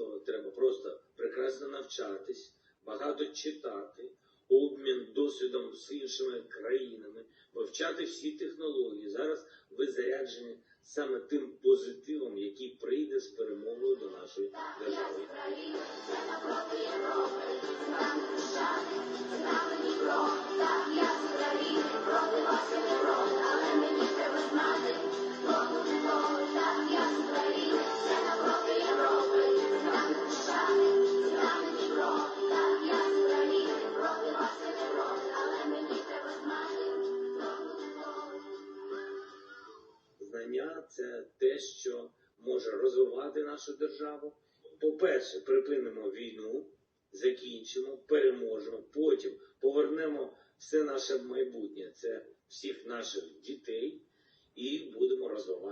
треба просто прекрасно навчатись, багато читати, обмін досвідом з іншими країнами, вивчати всі технології. Зараз ви заряджені саме тим Знання це те, що може розвивати нашу державу. По-перше, припинимо війну, закінчимо, переможемо, потім повернемо все наше майбутнє, це всіх наших дітей, і будемо розвивати.